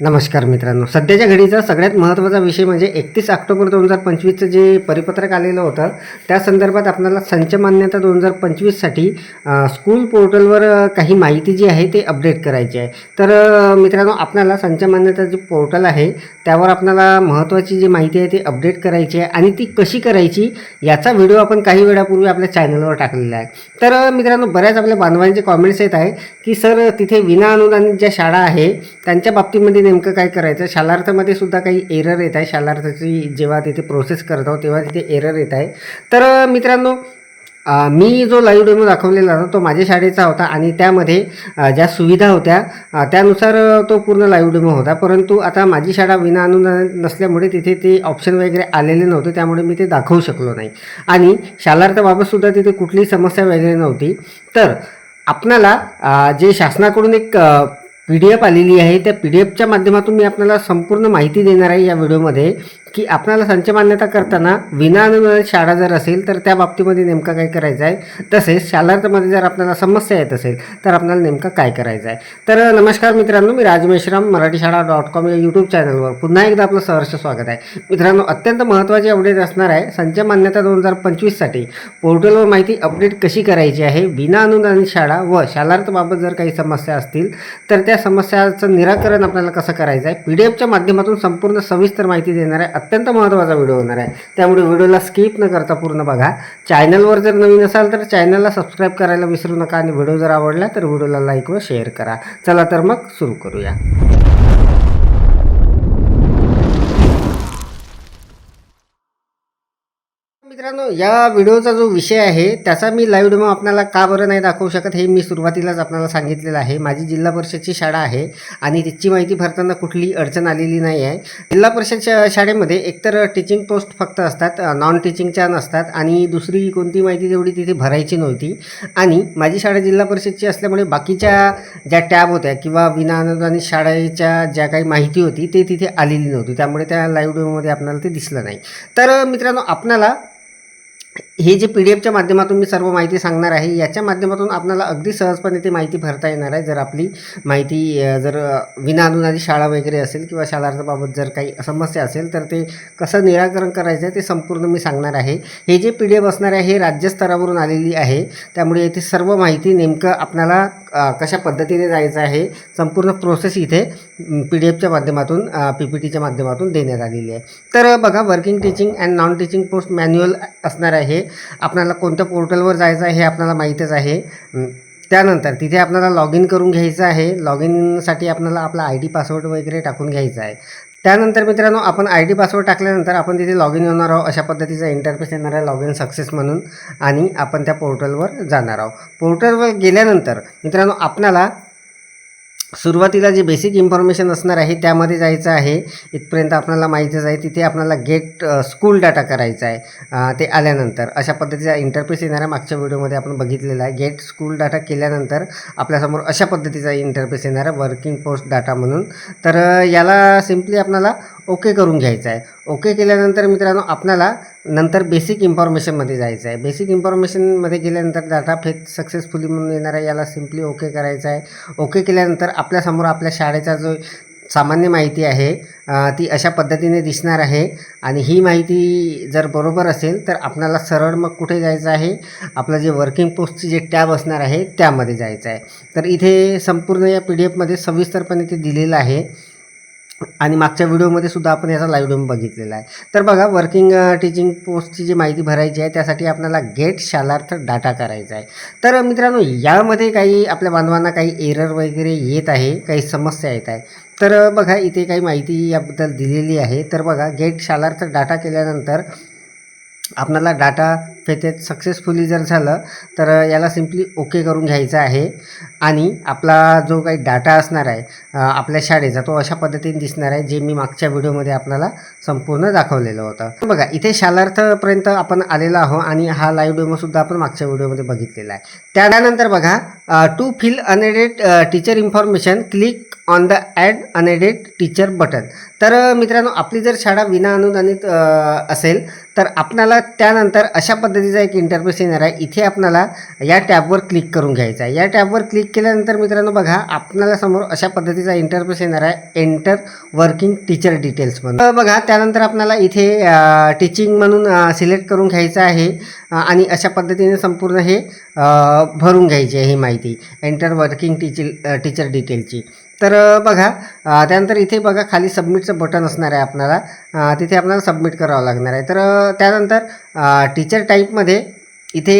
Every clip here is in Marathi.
नमस्कार मित्रांनो. सध्याच्या घडीचा सगळ्यात महत्त्वाचा विषय म्हणजे एकतीस ऑक्टोबर दोन हजार पंचवीसचं जे परिपत्रक आलेलं होतं त्या संदर्भात आपल्याला संच मान्यता दोन हजार पंचवीससाठी स्कूल पोर्टलवर काही माहिती जी आहे ते अपडेट करायची आहे. तर मित्रांनो आपल्याला संच मान्यता जे पोर्टल आहे त्यावर आपल्याला महत्त्वाची जी माहिती आहे ती अपडेट करायची आहे आणि ती कशी करायची याचा व्हिडिओ आपण काही वेळापूर्वी आपल्या चॅनलवर टाकलेला आहे. तर मित्रांनो बऱ्याच आपल्या बांधवांचे कॉमेंट्स येत आहे की सर तिथे विनाअनुदानित ज्या शाळा आहे त्यांच्या बाबतीमध्ये नेमकं काय करायचं? शालार्थामध्ये सुद्धा काही एरर येत आहे. शालार्थाची जेव्हा तिथे प्रोसेस करत आहोत तेव्हा तिथे एरर येत आहे. तर मित्रांनो मी जो लाईव्ह डेमो दाखवलेला होता तो माझ्या शाळेचा होता आणि त्यामध्ये ज्या सुविधा होत्या त्यानुसार तो पूर्ण लाईव्ह डेमो होता. परंतु आता माझी शाळा विना अनुदानित नसल्यामुळे तिथे ते ऑप्शन वगैरे आलेले नव्हते त्यामुळे मी ते दाखवू शकलो नाही. आणि शालार्थाबाबतसुद्धा तिथे कुठलीही समस्या वगैरे नव्हती. तर आपणाला जे शासनाकडून एक पी डी एफ आलेली आहे. त्या पी डी एफच्या माध्यमातून मी आपल्याला संपूर्ण माहिती देणार आहे या व्हिडिओमध्ये. की आपल्याला संच मान्यता करताना विनाअनुदानित शाळा जर असेल तर त्या बाबतीमध्ये नेमकं काय करायचं आहे? तसेच शालार्थमध्ये जर आपल्याला समस्या येत असेल तर आपल्याला नेमकं काय करायचं आहे? तर नमस्कार मित्रांनो मी राजमेश्राम मराठी शाळा डॉट कॉम या यूट्यूब चॅनलवर पुन्हा एकदा आपलं सहर्ष स्वागत आहे. मित्रांनो अत्यंत महत्त्वाची अपडेट असणार आहे. संच मान्यता दोन हजार पंचवीससाठी पोर्टलवर माहिती अपडेट कशी करायची आहे? विनाअनुदानित शाळा व शालार्थबाबत जर काही समस्या असतील तर त्या समस्याचं निराकरण आपल्याला कसं करायचं आहे? पी डी एफच्या माध्यमातून संपूर्ण सविस्तर माहिती देणार आहे अत्यंत महत्त्वाचा व्हिडिओ होणार आहे. त्यामुळे व्हिडिओला स्किप न करता पूर्ण बघा. चॅनलवर जर नवीन असाल तर चॅनलला सबस्क्राईब करायला विसरू नका आणि व्हिडिओ जर आवडला तर व्हिडिओला लाईक व शेअर करा. चला तर मग सुरू करूया. मित्रांनो या व्हिडिओचा जो विषय आहे त्याचा मी लाईव्ह डेमो आपल्याला का बरं नाही दाखवू शकत हे मी सुरुवातीलाच आपल्याला सांगितलेलं आहे. माझी जिल्हा परिषदची शाळा आहे आणि तिची माहिती भरताना कुठली अडचण आलेली नाही आहे. जिल्हा परिषदच्या शाळेमध्ये एकतर टीचिंग पोस्ट फक्त असतात नॉन टीचिंगच्या नसतात आणि दुसरी कोणती माहिती तेवढी तिथे भरायची नव्हती. आणि माझी शाळा जिल्हा परिषदची असल्यामुळे बाकीच्या ज्या टॅब होत्या किंवा विना अनुदानित शाळेच्या ज्या काही माहिती होती ते तिथे आलेली नव्हती. त्यामुळे त्या लाईव्ह डेमोमध्ये आपल्याला ते दिसलं नाही. तर मित्रांनो आपणाला हे जे पी डी एफच्या माध्यमातून मी सर्व माहिती सांगणार आहे याच्या माध्यमातून आपल्याला अगदी सहजपणे ती माहिती भरता येणार आहे. जर आपली माहिती जर अ, विनाअनुदानित शाळा वगैरे असेल किंवा शाळार्थाबाबत जर काही समस्या असेल तर ते कसं निराकरण करायचं आहे ते संपूर्ण मी सांगणार आहे. हे जे पी डी एफ असणार आहे हे राज्यस्तरावरून आलेली आहे. त्यामुळे येथे सर्व माहिती नेमकं आपल्याला कशा पद्धतीने जायचं आहे संपूर्ण प्रोसेस इथे पी डी एफच्या माध्यमातून पी पी टीच्या माध्यमातून देण्यात आलेली आहे. तर बघा working teaching and non teaching post manual असणार आहे. आपल्याला कोणत्या पोर्टलवर जायचं आहे हे आपल्याला माहीतच आहे. त्यानंतर तिथे आपल्याला लॉग इन करून घ्यायचं आहे. लॉग इनसाठी आपल्याला आपला आय डी पासवर्ड वगैरे टाकून घ्यायचा आहे. त्यानंतर मित्रांनो आपण आय डी पासवर्ड टाकल्यानंतर आपण तिथे लॉग इन होणार आहोत. अशा पद्धतीचा इंटरफेस येणार आहे लॉग इन सक्सेस म्हणून. आणि आपण त्या पोर्टलवर जाणार आहोत. पोर्टलवर गेल्यानंतर मित्रांनो आपल्याला सुरुवातीला जे बेसिक इन्फॉर्मेशन असणार आहे त्यामध्ये जायचं आहे. इथपर्यंत आपल्याला माहीतच आहे तिथे आपल्याला गेट स्कूल डाटा करायचा आहे. ते आल्यानंतर अशा पद्धतीचा इंटरफेस येणार आहे मागच्या व्हिडिओमध्ये आपण बघितलेला आहे. गेट स्कूल डाटा केल्यानंतर आपल्यासमोर अशा पद्धतीचा इंटरफेस येणार आहे वर्किंग पोस्ट डाटा म्हणून. तर याला सिम्पली आपल्याला ओके करून घ्यायचं आहे. ओके केल्यानंतर मित्रांनो आपल्याला नंतर बेसिक इन्फॉर्मेशनमध्ये जायचं आहे. बेसिक इन्फॉर्मेशनमध्ये गेल्यानंतर डाटा फेच सक्सेसफुली म्हणून येणार आहे. याला सिम्पली ओके करायचं आहे. ओके केल्यानंतर आपल्यासमोर आपल्या शाळेचा जो सामान्य माहिती आहे ती अशा पद्धतीने दिसणार आहे. आणि ही माहिती जर बरोबर असेल तर आपल्याला सरळ मग कुठे जायचं आहे? आपलं जे वर्किंग पोस्टची जे टॅब असणार आहे त्यामध्ये जायचं आहे. तर इथे संपूर्ण या पी डी एफमध्ये सविस्तरपणे ते दिलेलं आहे. आणि मागच्या व्हिडिओमध्ये सुद्धा आपण याचा लाईव्ह डेमो बघितलेला आहे. तर बघा वर्किंग टीचिंग पोस्टची जी माहिती भरायची आहे त्यासाठी आपल्याला गेट शालार्थ डाटा करायचा आहे. तर मित्रांनो यामध्ये काही आपल्या बांधवांना काही एरर वगैरे येत आहे काही समस्या येत आहे. तर बघा इथे काही माहिती याबद्दल दिलेली आहे. तर बघा गेट शालार्थ डाटा केल्यानंतर आपणाला डाटा फेचेत सक्सेसफुली जर झालं तर याला सिम्पली ओके करून घ्यायचं आहे. आणि आपला जो काही डाटा असणार आहे आपल्या शाळेचा तो अशा पद्धतीने दिसणार आहे जे मी मागच्या व्हिडिओमध्ये आपल्याला संपूर्ण दाखवलेलं होतं. बघा इथे शालार्थपर्यंत आपण आलेलो आहो आणि हा लाईव्ह डेमोसुद्धा आपण मागच्या व्हिडिओमध्ये बघितलेला आहे. त्यानंतर बघा to fill unaided teacher information click on the add unaided teacher button तर मित्रांनो आपली जर शाळा विना अनुदानित असेल तर आपणाला त्यानंतर अशा पद्धतीचा एक इंटरफेस येणार आहे. इथे आपणाला या टॅबवर क्लिक करून घ्यायचं आहे. या टॅबवर क्लिक केल्यानंतर मित्रांनो बघा आपल्याला समोर अशा पद्धतीचा इंटरफेस येणार आहे. एंटर वर्किंग टीचर डिटेल्स म्हणून. तर बघा त्यानंतर आपल्याला इथे टीचिंग म्हणून सिलेक्ट करून घ्यायचं आहे. आणि अशा पद्धतीने संपूर्ण हे भरून घ्यायची आहे ही माहिती. एंटर वर्किंग टीचर टीचर डिटेलची तर बघा त्यानंतर इथे बघा खाली सबमिटचं बटन असणार आहे आपल्याला तिथे आपल्याला सबमिट करावं लागणार आहे. तर त्यानंतर टीचर टाईपमध्ये इथे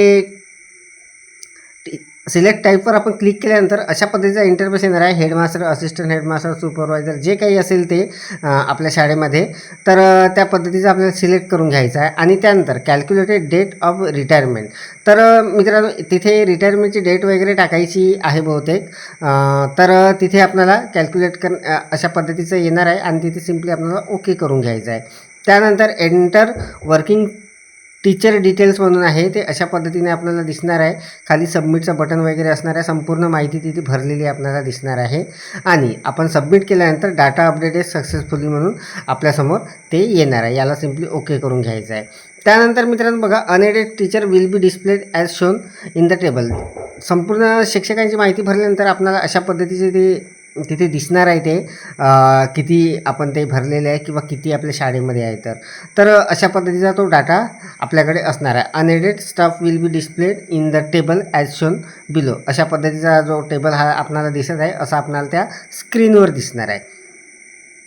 सिलेक्ट टाईपवर आपण क्लिक केल्यानंतर अशा पद्धतीचा इंटरफेस येणार आहे. हेडमास्टर असिस्टंट हेडमास्टर सुपरवायझर जे काही असेल ते आपल्या शाळेमध्ये. तर त्या पद्धतीचं आपल्याला सिलेक्ट करून घ्यायचं आहे. आणि त्यानंतर कॅल्क्युलेटेड डेट ऑफ रिटायरमेंट तर मित्रांनो तिथे रिटायरमेंटची डेट वगैरे टाकायची आहे बहुतेक. तर तिथे आपल्याला कॅल्क्युलेट कर अशा पद्धतीचं येणार आहे. आणि तिथे सिम्पली आपल्याला ओके करून घ्यायचं आहे. त्यानंतर एंटर वर्किंग टीचर डिटेल्स म्हणून आहे ते अशा पद्धतीने आपल्याला दिसणार आहे. खाली सबमिटचं बटन वगैरे असणार आहे. संपूर्ण माहिती तिथे भरलेली आपल्याला दिसणार आहे. आणि आपण सबमिट केल्यानंतर डाटा अपडेटेड सक्सेसफुली म्हणून आपल्यासमोर ते येणार आहे. याला सिम्पली ओके करून घ्यायचं आहे. त्यानंतर मित्रांनो बघा unaided teacher will be displayed as shown in the table संपूर्ण शिक्षकांची माहिती भरल्यानंतर आपल्याला अशा पद्धतीचे ते तिथे दिसणार आहे ते किती आपण ते भरलेले आहे किंवा किती आपल्या शाळेमध्ये आहे तर. तर अशा पद्धतीचा तो डाटा आपल्याकडे असणार आहे. Unaided staff will be displayed in the table as shown below अशा पद्धतीचा जो टेबल हा आपणाला दिसत आहे असं आपणाला त्या स्क्रीनवर दिसणार आहे.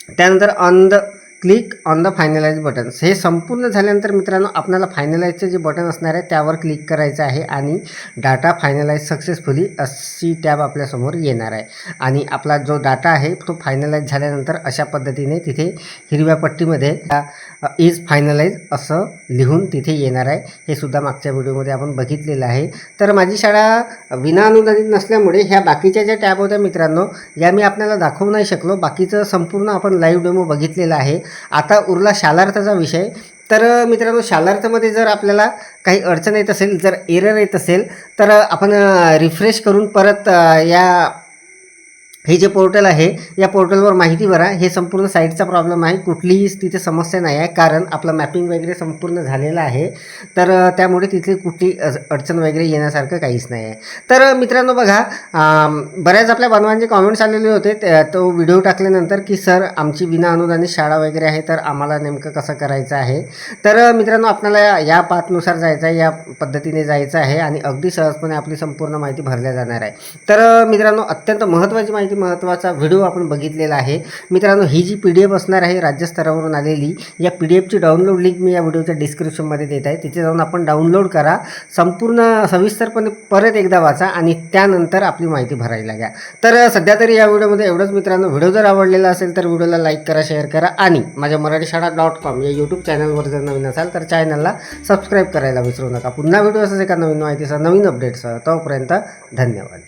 त्यानंतर on the click on the finalize buttons हे संपूर्ण झाल्यानंतर मित्रांनो आपल्याला फायनलाइजचं जे बटन असणार आहे त्यावर क्लिक करायचं आहे आणि डाटा फायनलाइज सक्सेसफुली अशी टॅब आपल्यासमोर येणार आहे. आणि आपला जो डाटा आहे तो फायनलाइज झाल्यानंतर अशा पद्धतीने तिथे हिरव्या पट्टीमध्ये इज फायनलाइज असं लिहून तिथे येणार आहे. हे सुद्धा मागच्या व्हिडिओमध्ये आपण बघितलेलं आहे. तर माझी शाळा विनाअनुदानित नसल्यामुळे ह्या बाकीच्या ज्या टॅब होत्या मित्रांनो या मी आपल्याला दाखवू नाही शकलो. बाकीचं संपूर्ण आपण लाईव्ह डेमो बघितलेला आहे. आता उरला शालार्थाचा विषय. तर मित्रांनो शालार्थामध्ये जर आपल्याला काही अडचण येत असेल जर एरर येत असेल तर आपण रिफ्रेश करून परत या हे जे पोर्टल आहे या पोर्टलवर माहिती भरा. हे संपूर्ण साईटचा प्रॉब्लेम आहे. कुठलीही तिथे समस्या नाही आहे कारण आपलं मॅपिंग वगैरे संपूर्ण झालेलं आहे. तर त्यामुळे तिथे कुठली अडचण वगैरे येण्यासारखं काहीच नाही आहे. तर मित्रांनो बघा बऱ्याच आपल्या बांधवांचे कॉमेंट्स आलेले होते. तो व्हिडिओ टाकल्यानंतर की सर आमची विना अनुदानित शाळा वगैरे आहे तर आम्हाला नेमकं कसं करायचं आहे? तर मित्रांनो आपल्याला या पाथनुसार जायचं आहे या पद्धतीने जायचं आहे आणि अगदी सहजपणे आपली संपूर्ण माहिती भरल्या जाणार आहे. तर मित्रांनो अत्यंत महत्त्वाची माहिती महत्त्वाचा व्हिडिओ आपण बघितलेला आहे. मित्रांनो ही जी पी डी एफ असणार आहे राज्यस्तरावरून आलेली या पी डी एफची डाउनलोड लिंक मी या व्हिडिओच्या डिस्क्रिप्शनमध्ये देत आहे. तिथे जाऊन आपण डाउनलोड करा संपूर्ण सविस्तरपणे परत एकदा वाचा आणि त्यानंतर आपली माहिती भरायला घ्या. तर सध्या तरी या व्हिडिओमध्ये एवढंच मित्रांनो. व्हिडिओ जर आवडलेला असेल तर व्हिडिओला लाईक करा शेअर करा आणि माझ्या मराठी शाळा डॉट कॉम या यूट्यूब चॅनलवर जर नवीन असाल तर चॅनलला सबस्क्राईब करायला विसरू नका. पुन्हा व्हिडिओ असेल एका नवीन माहितीचा नवीन अपडेटसह तोपर्यंत धन्यवाद.